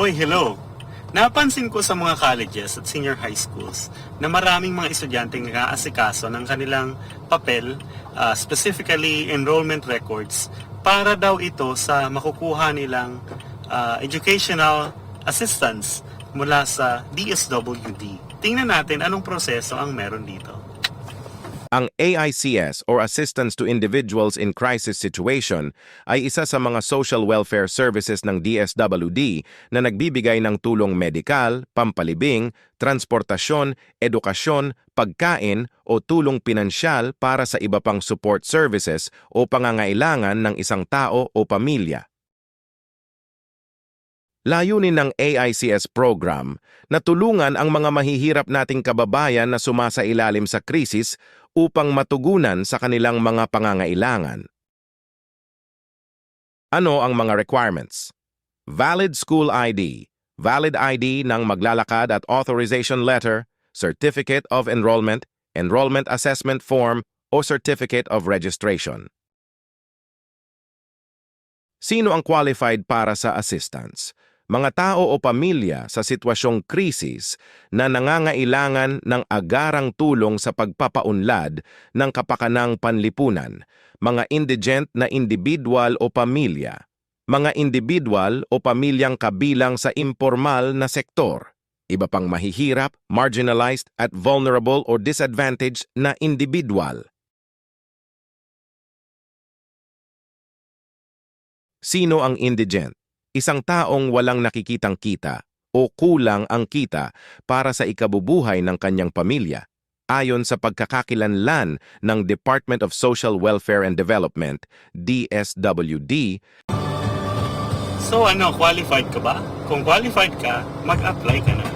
Oy, hello! Napansin ko sa mga colleges at senior high schools na maraming mga estudyanteng nag-aasikaso ng kanilang papel, ah, specifically enrollment records, para daw ito sa makukuha nilang ah, educational assistance mula sa DSWD. Tingnan natin anong proseso ang meron dito. Ang AICS or Assistance to Individuals in Crisis Situation ay isa sa mga social welfare services ng DSWD na nagbibigay ng tulong medikal, pampalibing, transportasyon, edukasyon, pagkain o tulong pinansyal para sa iba pang support services o pangangailangan ng isang tao o pamilya. Layunin ng AICS program na tulungan ang mga mahihirap nating kababayan na sumasailalim sa krisis upang matugunan sa kanilang mga pangangailangan. Ano ang mga requirements? Valid school ID, valid ID ng maglalakad at authorization letter, certificate of enrollment, enrollment assessment form, o certificate of registration. Sino ang qualified para sa assistance? Mga tao o pamilya sa sitwasyong krisis na nangangailangan ng agarang tulong sa pagpapaunlad ng kapakanang panlipunan, mga indigent na individual o pamilya, mga individual o pamilyang kabilang sa impormal na sektor, iba pang mahihirap, marginalized at vulnerable or disadvantaged na individual. Sino ang indigent? Isang taong walang nakikitang kita o kulang ang kita para sa ikabubuhay ng kanyang pamilya. Ayon sa pagkakakilanlan ng Department of Social Welfare and Development, DSWD, So ano, qualified ka ba? Kung qualified ka, mag-apply ka na.